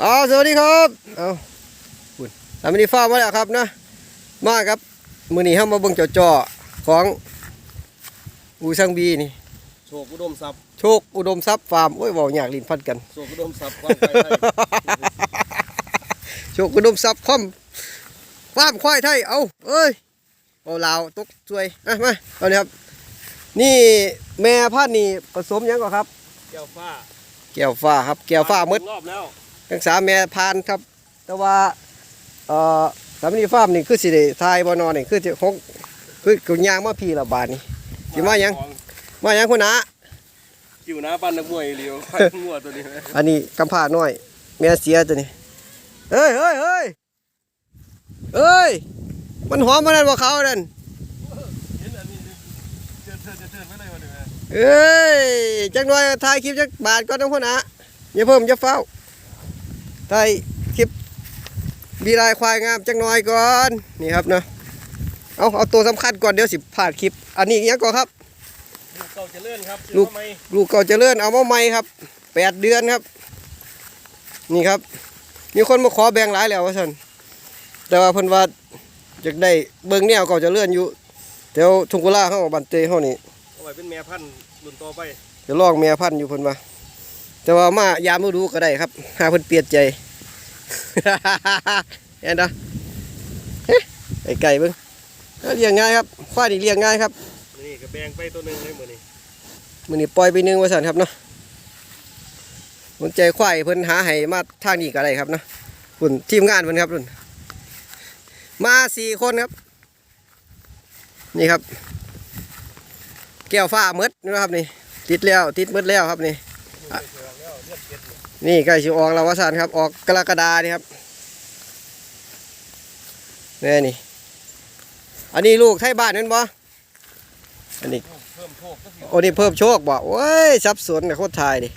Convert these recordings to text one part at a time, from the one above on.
เอาสวัสดีครับเอาคุณตามนี้ฟ้ามาแล้วครับนะมาครับมือนี้เข้ามาเบิ่งจ่อๆของอูซังบีนี่โชคอุดมทรัพย์โชคอุดมทรัพย์ฟาร์มโอ้ยเว้าอยากลิ้นพันกันโชคอุดมทรัพย์ความไปไทยโชคอุดมทรัพย์คอมฟาร์มควายไทยเอาเอ้ยเอาลาวตกสวยอะมาเอาเลยครับ นี่แม่พันธุ์นี่ผสมหยังก่อนครับ แก้วฟ้าแก้วฟ้าครับ แก้วฟ้าหมดรอบแล้ว ทั้งสามแม่พานครับ แต่ว่าเอ่อสามนีฟาร์มนี่คือสิได้ทายบ่นอนนี่คือสิหกคือกุยางมาพี่ละบาทนี่สิมาหยังมาหยังคุณนะคิวหน้าปั้นนักมวยเลียวไฟงัวตัวนี้ไหมอันนี้กำพร้าน้อย แม่เสียตัวนี้เฮ้ยเฮ้ยเฮ้ยเอ้ย มันหอมมันนั่นบ่เขานั่นเห็นอันนี้เชิญเชิญเชิญไว้เลยวันนี้ไหมเอ้ย จังหน่อยถ่ายคลิปจักบาทก่อนน้องคุณนะอย่าเพิ่มอย่าเฝ้า ถ่ายคลิปบีลายควายงามจังหน่อยก่อนนี่ครับเนาะเอาเอาตัวสำคัญก่อนเดี๋ยวสิพลาดคลิป อันนี้อิหยังก่อนครับ ลูกเก่าเจริญครับลูกทำไมลูกเก่าเจริญเอามาใหม่ครับแปดเดือนครับ นี่ครับ มีคนมาขอแบ่งหลายแล้วว่าสันแต่ว่าเพิ่นว่าอยากได้เบิ่งแนวเก่าเจริญอยู่แถวทุ่งกุลาเฮาบันเตเฮานี่เอาไว้เป็นแม่พันธุ์รุ่นต่อไปจะลองแม่พันธุ์อยู่เพิ่นว่า แต่ว่ามายามฤดูก็ได้ครับหาเพิ่นเปลี่ยนใจเห็นเด้อเฮ้ยไอ้ไก่เบิ่งเลี้ยงง่ายครับควายนี่เลี้ยงง่ายครับนี่ก็แบ่งไปตัวหนึ่งเลยมือนี้มื้อนี้ปล่อยไปหนึงว่าซั่นครับเนาะสนใจควายเพิ่นหาให้มาทางนี้ก็ได้ครับเนาะคุณทีมงานเพิ่นครับรุ่นมาสี่คนครับ นี่ครับ แก้วฟ้าหมดนะครับนี่ ติดแล้วติดหมดแล้วครับนี่ลูกไปเถื่อ นแล้วเลือดเก็ดอยู่นี่ใกล้สิออกแล้วว่าซั่นครับ ออกกรกฎานี่ครับนี่นี่ อันนี้ลูกไทยบ้านนั่นบ่อันนี้ลูกเพิ่มโชคก็สิโอ้นี่เพิ่มโชคบ่โอ้ยสับสนกับโคตรทายดิ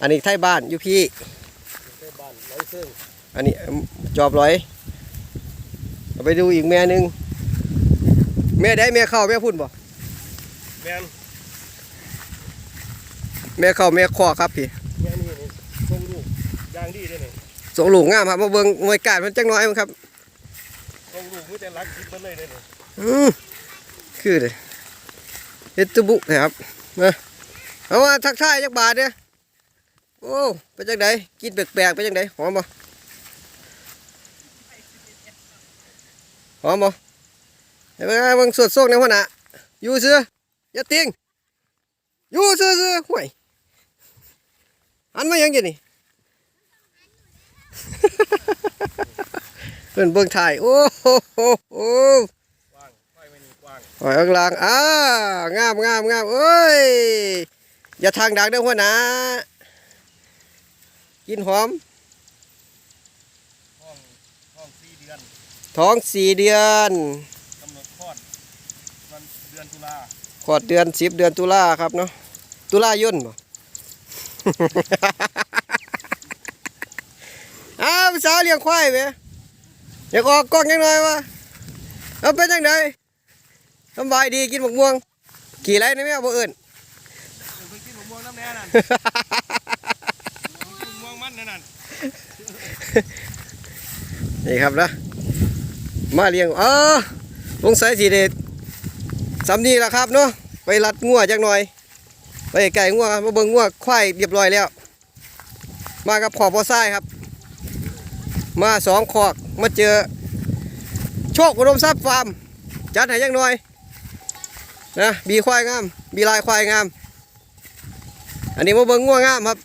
อันนี้ไทยบ้านอยู่พี่ไปบ้านร้อยเซิงอันนี้จอบร้อยเอาไปดูอีกแม่หนึงแม่ได้แม่เข้าแม่พุ่นบ่แม่นแม่เข้าแม่คอครับพี่ แม่นี่นี่ทรงลูกยางดีด้วยนี่ส่งลูกงามครับมาเบิ่งมวยการมันจังน้อยมั้งครับทรงลูกไม่แต่รักคิดมันเลยเด้อนี่อือคือเลยเฮ็ดตุบุนะครับมาเอาว่าทักทายจักบาทเด้อโอ้เป็นจังไดกินแปลกๆเป็นจังไดหอมบ่หอมบ่เห็นไหมเบิ่งสวดโซกในหัวหน้าอยู่เสืออย่าติงอยู่เสือเสือห่วยอันมายังจะนี่ เพิ่นเบิ่งถ่ายโอ้โหโหโอ้กว้างไฟไม่นี่กว้างหอยข้างล่างอ่างามงามงามเอ้ย อย่าทางดักเด้อหัวหน้ากินหอม ห้องห้องสี่เดือนท้องสี่เดือนกำหนดคลอดวันเดือนตุลาขอดเดือนสิบเดือนตุลาครับเนาะตุลายนบ่ อ้าวสาวเลี้ยงควายไหมอยากออกกล้องยังไงวะเอาเป็นยังไงสำบายดีกินหมกม่วงขี่ไรนี่แม่บ่เอิญเดี๋ยวไปกินหมะม่วงน้ำแน่นั่นกินมะม่วงมันนั่นนี่ครับนะมาเลี้ยงเออลงสายสีเดชสำนีละครับเนาะไปรัดงัวจักหน่อย ไปไก่งัวมาเบิ่งงัวควายเรียบร้อยแล้ว มากับขอบพอซ้ครับ มาสองขอกมาเจอ โชคอุดมทรัพย์ฟาร์ม จัดให้จักหน่อยนะบีควายงาม บีลายควายงาม อันนี้มาเบิ่งงัวงามครับ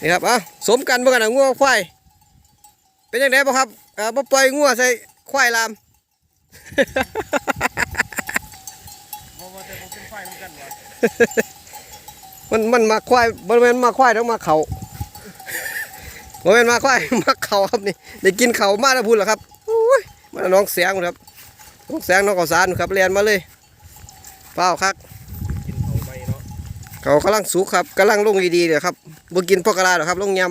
นี่ครับอะสมกันเมื่อกันงัวควายเป็นยังไงบ่ครับอ่าบ่ปล่อยงัวใส่ควายลามเพราะว่าแต่ผมเป็นไฟเหมือนกันวะ มันมันมาควายบริเวณมาควายต้องมาเขาบริเวณมาควายมาเขาครับนี่ได้กินเขามาแล้วพูดเหรอครับโอ้ยมาน้องแสงครับน้องแสงน้องก่อสารครับเรียนมาเลยเปล่าครับกินเข่ากำลังสุกครับกำลังลงดีๆเลยครับบ่กินพวกกระลาหรอกครับลงยำ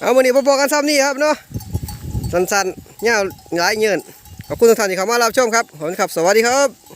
เอาวันนี้พอๆกันซ้ำนี่ครับเนาะสั้นๆเงาหลายเงินขอบคุณทุกท่านที่เข้ามารับชมครับขอบคุณครับ สวัสดีครับ